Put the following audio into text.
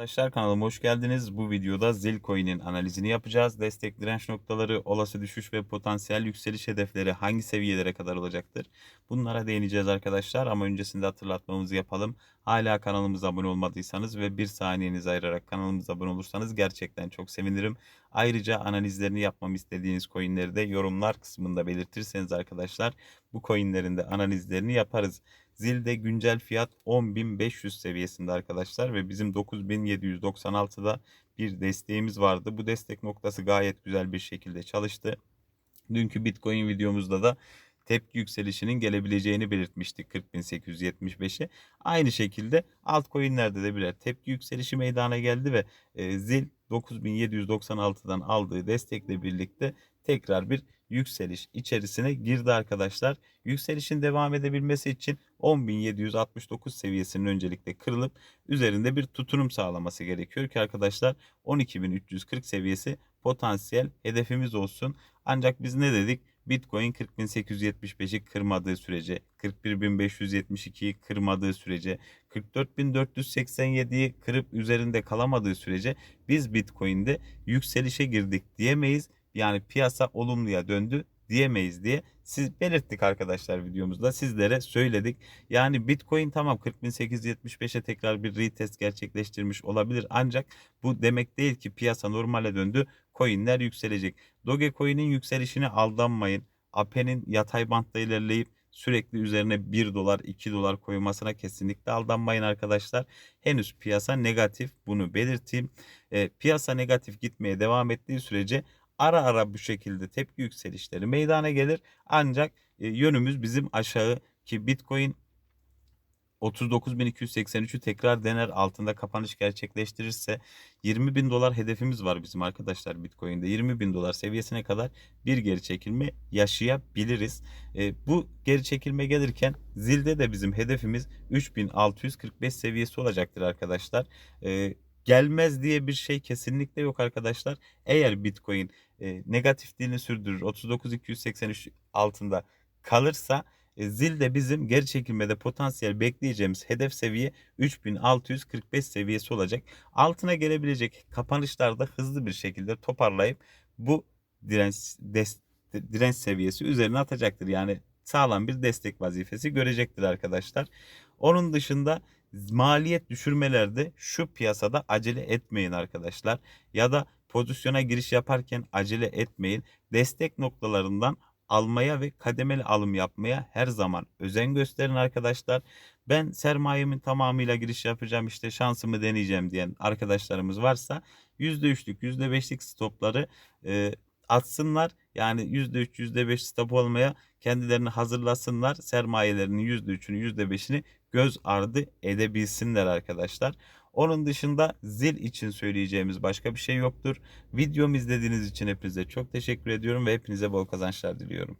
Arkadaşlar kanalıma hoş geldiniz. Bu videoda Zilcoin'in analizini yapacağız. Destek direnç noktaları, olası düşüş ve potansiyel yükseliş hedefleri hangi seviyelere kadar olacaktır? Bunlara değineceğiz arkadaşlar ama öncesinde hatırlatmamızı yapalım. Hala kanalımıza abone olmadıysanız ve bir saniyenizi ayırarak kanalımıza abone olursanız gerçekten çok sevinirim. Ayrıca analizlerini yapmamı istediğiniz coinleri de yorumlar kısmında belirtirseniz arkadaşlar bu coinlerin de analizlerini yaparız. Zil'de güncel fiyat 10.500 seviyesinde arkadaşlar ve bizim 9.796'da bir desteğimiz vardı. Bu destek noktası gayet güzel bir şekilde çalıştı. Dünkü Bitcoin videomuzda da tepki yükselişinin gelebileceğini belirtmiştik 40.875'e. Aynı şekilde altcoin'lerde de birer tepki yükselişi meydana geldi ve e, Zil 9796'dan aldığı destekle birlikte tekrar bir yükseliş içerisine girdi arkadaşlar. Yükselişin devam edebilmesi için 10.769 seviyesinin öncelikle kırılıp üzerinde bir tutunum sağlaması gerekiyor ki arkadaşlar 12.340 seviyesi potansiyel hedefimiz olsun. Ancak biz ne dedik? Bitcoin 40.875'i kırmadığı sürece, 41.572'yi kırmadığı sürece, 44.487'yi kırıp üzerinde kalamadığı sürece biz Bitcoin'de yükselişe girdik diyemeyiz. Yani piyasa olumluya döndü diyemeyiz diye siz belirttik arkadaşlar videomuzda. Sizlere söyledik. Yani Bitcoin tamam 40.875'e tekrar bir retest gerçekleştirmiş olabilir. Ancak bu demek değil ki piyasa normale döndü. Coinler yükselecek. Dogecoin'in yükselişine aldanmayın. Ape'nin yatay bantta ilerleyip sürekli üzerine 1 dolar 2 dolar koymasına kesinlikle aldanmayın arkadaşlar. Henüz piyasa negatif bunu belirteyim. E, piyasa negatif gitmeye devam ettiği sürece ara ara bu şekilde tepki yükselişleri meydana gelir. Ancak e, yönümüz bizim aşağı ki Bitcoin 39.283'ü tekrar dener altında kapanış gerçekleştirirse 20 bin dolar hedefimiz var bizim arkadaşlar Bitcoin'de 20 bin dolar seviyesine kadar bir geri çekilme yaşayabiliriz. E, bu geri çekilme gelirken zilde de bizim hedefimiz 3645 seviyesi olacaktır arkadaşlar. E, gelmez diye bir şey kesinlikle yok arkadaşlar. Eğer Bitcoin e, negatifliğini sürdürür 39.283 altında kalırsa e, zil de bizim geri çekilmede potansiyel bekleyeceğimiz hedef seviye 3645 seviyesi olacak. Altına gelebilecek kapanışlarda hızlı bir şekilde toparlayıp bu direnç des, direnç seviyesi üzerine atacaktır. Yani sağlam bir destek vazifesi görecektir arkadaşlar. Onun dışında maliyet düşürmelerde şu piyasada acele etmeyin arkadaşlar. Ya da pozisyona giriş yaparken acele etmeyin. Destek noktalarından almaya ve kademeli alım yapmaya her zaman özen gösterin arkadaşlar. Ben sermayemin tamamıyla giriş yapacağım işte şansımı deneyeceğim diyen arkadaşlarımız varsa %3'lük %5'lik stopları e, atsınlar. Yani %3 %5 stop olmaya kendilerini hazırlasınlar. Sermayelerinin %3'ünü %5'ini göz ardı edebilsinler arkadaşlar. Onun dışında zil için söyleyeceğimiz başka bir şey yoktur. Videomu izlediğiniz için hepinize çok teşekkür ediyorum ve hepinize bol kazançlar diliyorum.